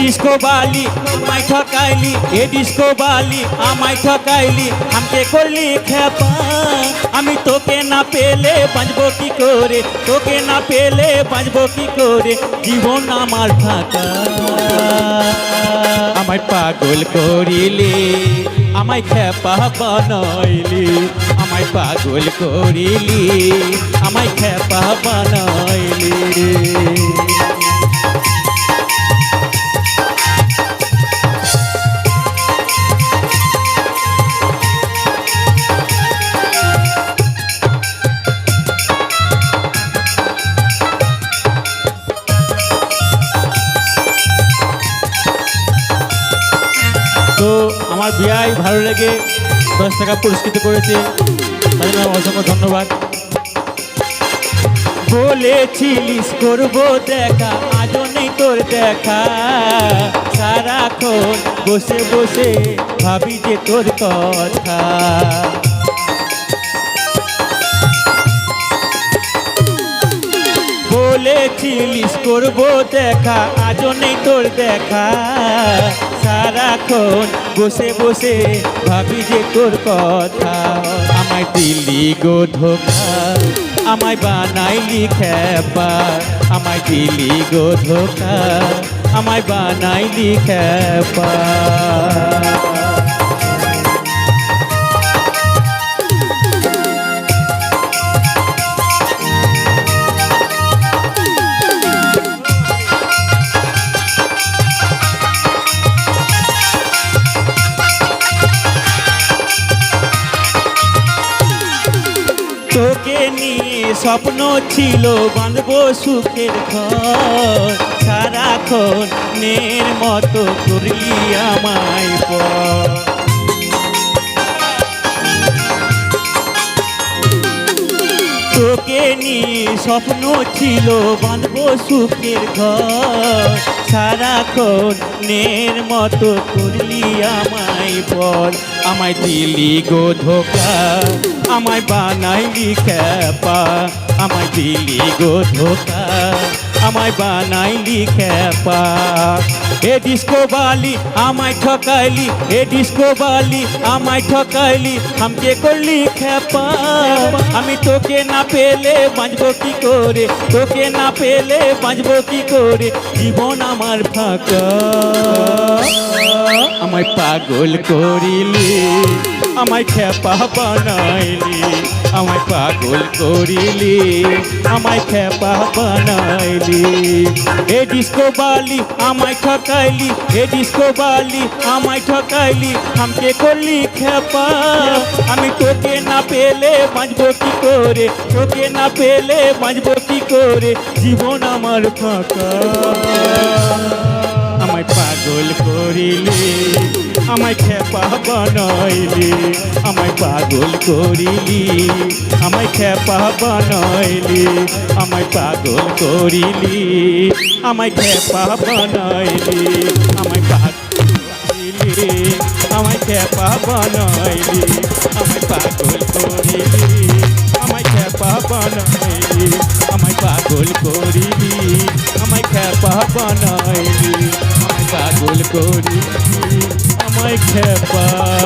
Disco বালি আমায় ঠকাইলি হে disco বালি আমায় ঠকাইলি। আমাকে করলি খেপা, আমি তোকে না পেলে বাঁচবো কি করে? তোকে না পেলে বাঁচবো কি করে? জীবন আমার ফাঁকা। আমায় পাগল করিলি, আমায় খেপা বানাইলি। আমায় পাগল করিলি, আমায় খেপা বানাইলি তো আমার বিয়াই ভালো লেগে দশ টাকা পুরস্কৃত করেছে। জন্য অসংখ্য ধন্যবাদ। বলেছিলিস করব দেখা, আজও নেই তোর দেখা। সারাক্ষণ বসে বসে ভাবি যে তোর কথা। বলেছিলিস করব দেখা, আজও নেই তোর দেখা। সারাক্ষণ বসে বসে ভাবি যে তোর কথা। আমায় দিলি গো ধোকা, আমায় বানাইলি খেপা। আমায় দিলি গো ধোকা, আমায় বানাইলি খেপা। তোকে নিয়ে স্বপ্ন ছিল, বাঁধবো সুখের ঘর। সারাক্ষণ নের মতো করলি আমায় পর। তোকে নিয়ে স্বপ্ন ছিল, বাঁধবো সুখের ঘর। সারাক্ষণ নের মতো করলি আমায় পর আমায় দিলি গো ধোকা, আমায় বানাইলি খেপা, আমায় দিলি গো ধোকা। আমায় বানাইলি খেপা। এ ডিস্কো বালি আমায় ঠকাইলি, এ ডিস্কো বালি আমায় ঠকাইলি আমাকে করলি খেপা? আমি তোকে না পেলে বাঁচবো কি করে? তোকে না পেলে বাঁচবো কি করে? জীবন আমার ফাঁকা। আমায় পাগল করিলি, আমায় খেপা বানাইলি। আমায় পাগল করিলি, আমায় খেপা বানাইলি। এ ডিস্কো বালি আমায় ঠকাইলি, এ ডিস্কো বালি আমায় ঠকাইলি, আমাকে করলি খেপা। আমি তোকে না পেলে বাঁচবো কি করে? তোকে না পেলে বাঁচবো কি করে? জীবন আমার ফাঁকা। আমায় খেপা বানাইলি, আমায় পাগল করিলি, আমায় খেপা বানাইলি, আমায় পাগল করিলি, আমায় খেপা বানাইলি, আমায় পাগল আমায় খেপা বানাইলি, আমায় পাগল করিলি, আমায় খেপা বানাইলি, আমায় পাগল করিলি, আমায় খেপা বানাইলি, আমায় পাগল করিলি। আমায় খেপা